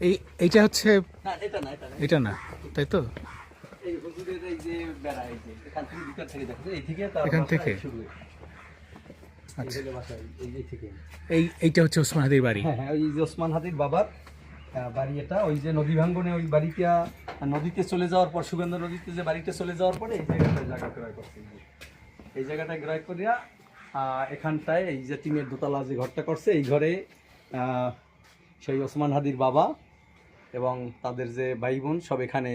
এই এইটা হচ্ছে এটা না তাই তো? এই হুজুরের এই যে বেড়া এই যে এখান থেকে এই এইটা হচ্ছে ওসমান হাদির বাড়ি। হ্যাঁ হ্যাঁ ওই যে ওসমান হাদির বাবার বাড়ি এটা ওই যে নদী ভাঙ্গনে ওই বাড়িটা নদীতে চলে যাওয়ার পর সুগন্ধ নদীতে যে বাড়িটা চলে যাওয়ার পরে এই জায়গাটায় জায়গা ক্রয় করছে। এই। জায়গাটা ক্রয় করিয়া এখানটায় এই যে টিনের দোতলা যে ঘরটা করছে এই ঘরে সেই ওসমান হাদির বাবা এবং তাদের যে ভাই বোন সব এখানে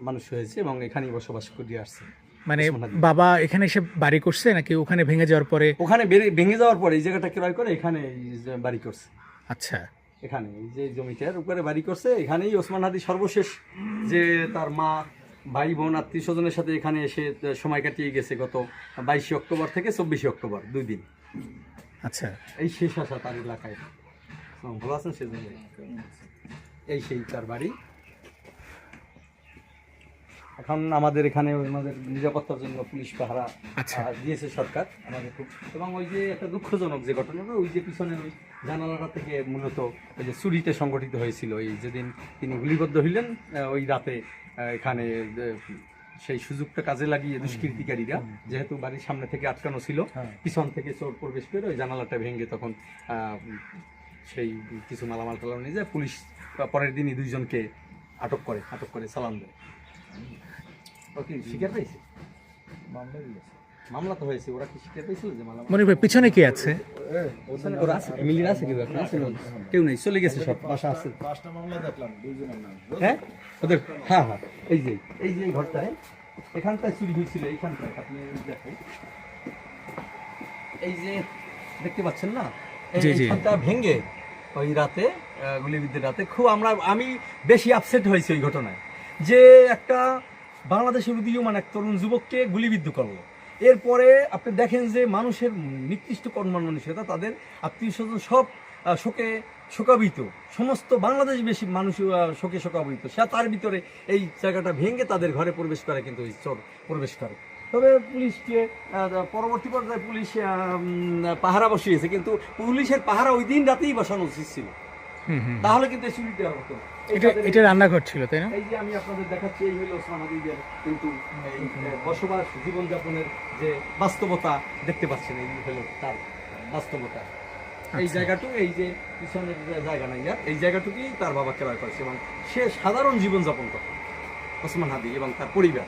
মানুষ হয়েছে এবং এখানেই বসবাস করিয়ে আসছে। মানে বাবা এখানে এসে বাড়ি করছে নাকি ওখানে ভেঙে যাওয়ার পরে? ওখানে ভেঙে যাওয়ার পরে এই জায়গাটা ক্রয় করে এখানে বাড়ি করছে। আচ্ছা। এখানে এই যে জমিটার উপরে বাড়ি করছে এখানেই ওসমান হাদি সর্বশেষ যে তার মা ভাই বোন আত্মীয় স্বজনের সাথে এখানে এসে সময় কাটিয়ে গেছে গত বাইশে অক্টোবর থেকে চব্বিশে অক্টোবর দুই দিন। আচ্ছা। এই শেষ আসা তার এলাকায়। ভালো আছেন সেজন্য? এই সেই তার বাড়ি। এখন আমাদের এখানে আমাদের নিরাপত্তার জন্য পুলিশ পাহারা আচ্ছা। দিয়েছে সরকার আমাদের খুব। এবং ওই যে একটা দুঃখজনক যে ঘটনা ওই যে পিছনের ওই জানালাটা থেকে মূলত ওই যে চুরিতে সংগঠিত হয়েছিল। এই যেদিন তিনি গুলিবদ্ধ হইলেন ওই রাতে এখানে সেই সুযোগটা কাজে লাগিয়ে দুষ্কৃতিকারীরা যেহেতু বাড়ির সামনে থেকে আটকানো ছিল পিছন থেকে চোর প্রবেশ করে ওই জানালাটা ভেঙে তখন সেই কিছু মালামাল টালাম নিয়ে যায় পুলিশ পরের দিনই দুইজনকে আটক করে আটক করে চালান দেয়। ও কি স্বীকার পেয়েছে? মামলা তো হয়েছে ওরা কি স্বীকার পেয়েছিল যে মামলা মনির ভাই পিছনে কি আছে? ওরা আছে মিলির আছে কেউ এখন? আছে কেউ নেই চলে গেছে সব বাসা আছে। পাঁচটা মামলা দেখলাম দুইজনের নাম। হ্যাঁ? ওদের হ্যাঁ হ্যাঁ এই যে এই যে এই ঘরটায় এখানটায় চুরি হয়েছিল এইখানটায় আপনি দেখেন। এই যে দেখতে পাচ্ছেন না? জি, জি। এইখানটা ভেঙে ওই রাতে আহ, গুলিবিদ্যের রাতে খুব আমরা আমি বেশি আপসেট হয়েছি ওই ঘটনায়। যে একটা বাংলাদেশের উদীয়মান এক তরুণ যুবককে গুলিবিদ্ধ করল। এরপরে আপনি দেখেন যে মানুষের নিকৃষ্ট কর্ম মানসিকতা তাদের আত্মীয় স্বজন সব শোকে শোকাবিত সমস্ত বাংলাদেশ বেশি মানুষ শোকে শোকাবিত সে তার ভিতরে এই জায়গাটা ভেঙে তাদের ঘরে প্রবেশ করে কিন্তু চোর প্রবেশ করে। তবে পুলিশকে পরবর্তী পর্যায়ে পুলিশ পাহারা বসিয়েছে কিন্তু পুলিশের পাহারা ওই দিন রাতেই বসানো উচিত ছিল। তাহলে কিন্তু এই চুরিটা হতো। এটা এটা রান্নাঘর ছিল তাই না? এই যে আমি আপনাদের দেখাচ্ছি এই হলো ওসমান হাদিদের কিন্তু এই বসবাস জীবনযাপনের যে বাস্তবতা দেখতে পাচ্ছেন এই হলো তার বাস্তবতা। এই আচ্ছা। জায়গাটু এই যে পিছনের জায়গা নাই আর এই জায়গাটুকুই তার বাবা ক্রয় করেছে এবং সে সাধারণ জীবনযাপন করে ওসমান হাদি এবং তার পরিবার।